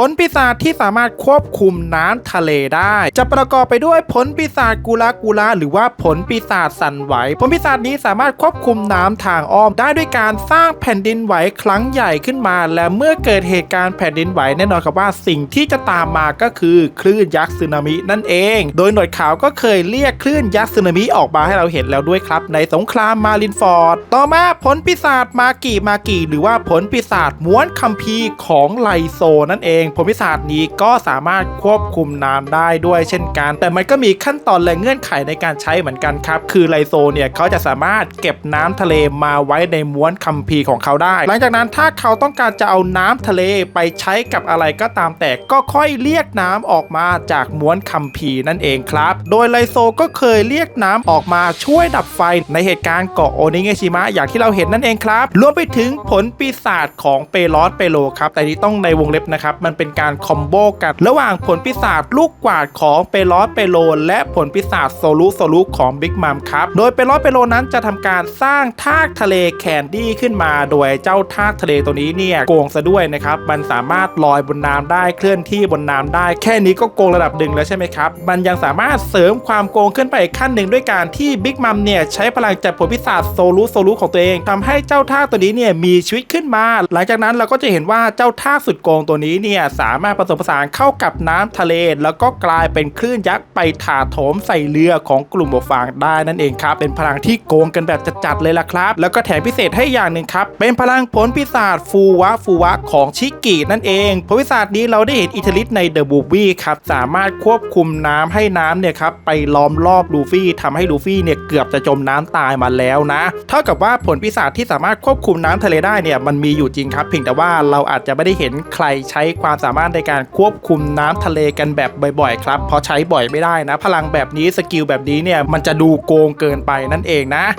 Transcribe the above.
ผลปีศาจที่สามารถควบคุมน้ำทะเลได้ จะประกอบไปด้วยผลปีศาจกุลากุลาหรือว่าผลปีศาจสั่นไหว ผลปีศาจนี้สามารถควบคุมน้ำทางอ้อมได้ด้วยการสร้างแผ่นดินไหวครั้งใหญ่ขึ้นมา และเมื่อเกิดเหตุการณ์แผ่นดินไหวแน่นอนครับว่าสิ่งที่จะตามมาก็คือคลื่นยักษ์สึนามินั่นเอง โดยหน่วยข่าวก็เคยเรียกคลื่นยักษ์สึนามิออกมาให้เราเห็นแล้วด้วยครับ ในสงครามมารินฟอร์ด ต่อมาผลปีศาจมากิมากิหรือว่าผลปีศาจม้วนคัมภีร์ของไลโซนั่นเองผลปีศาจนี้ก็สามารถควบคุมน้ำได้ด้วยเช่นกัน แต่มันก็มีขั้นตอนและเงื่อนไขในการใช้เหมือนกันครับ คือไลโซเนี่ยเขาจะสามารถเก็บน้ำทะเลมาไว้ในม้วนคัมภีร์ของเขาได้ หลังจากนั้นถ้าเขาต้องการจะเอาน้ำทะเลไปใช้กับอะไรก็ตามแต่ก็ค่อยเรียกน้ำออกมาจากม้วนคัมภีร์นั่นเองครับ โดยไลโซก็เคยเรียกน้ำออกมาช่วยดับไฟในเหตุการณ์เกาะโอนิเงชิมะอย่างที่เราเห็นนั่นเองครับ รวมไปถึงผลปีศาจของเปลอสเปโลครับ แต่ที่ต้องในวงเล็บนะครับ มันเป็นการคอมโบกัน ระหว่างผลปีศาจลูกกวาดของเปลอสเปโลและผลปีศาจโซลุโซลุของบิ๊กมัมครับ โดยเปลอสเปโลนั้นจะทำการสร้างทากทะเลแคนดี้ขึ้นมา โดยเจ้าทากทะเลตัวนี้เนี่ยโกงซะด้วยนะครับ มันสามารถลอยบนน้ำได้เคลื่อนที่บนน้ำได้ แค่นี้ก็โกงระดับหนึ่งแล้วใช่ไหมครับ มันยังสามารถเสริมความโกงขึ้นไปอีกขั้นหนึ่งด้วยการที่บิ๊กมัมเนี่ยใช้พลังจากผลพิศาจโซลุโซลุของตัวเองทำให้เจ้าทากตัวนี้เนี่ยมีชีวิตขึ้นมา หลังจากนั้นเราก็จะเห็นว่าเจ้าทากสุดโกงตัวนี้เนี่ยสามารถผสมผสานเข้ากับน้ำทะเล แล้วก็กลายเป็นคลื่นยักษ์ไปถาโถมใส่เรือของกลุ่มหมวกฟางได้นั่นเองครับ เป็นพลังที่โกงกันแบบจัดๆเลยล่ะครับ แล้วก็แถมพิเศษให้อย่างหนึ่งครับ เป็นพลังผลพิศาจฟูวะฟูวะของชิกินั่นเองผลพิศาจนี้เราได้เห็นอิทลิสในเดอะบูบี้ครับสามารถควบคุมน้ำให้น้ำเนี่ยครับไปล้อมรอบลูฟี่ทำให้ลูฟี่เนี่ยเกือบจะจมน้ำตายมาแล้วนะ เท่ากับว่าผลปีศาจที่สามารถควบคุมน้ำทะเลได้เนี่ยมันมีอยู่จริงครับ เพียงแต่ว่าเราอาจจะไม่ได้เห็นใครใช้ความสามารถในการควบคุมน้ำทะเลกันแบบบ่อยๆครับเพราะใช้บ่อยไม่ได้นะ พลังแบบนี้สกิลแบบนี้เนี่ยมันจะดูโกงเกินไปนั่นเองนะ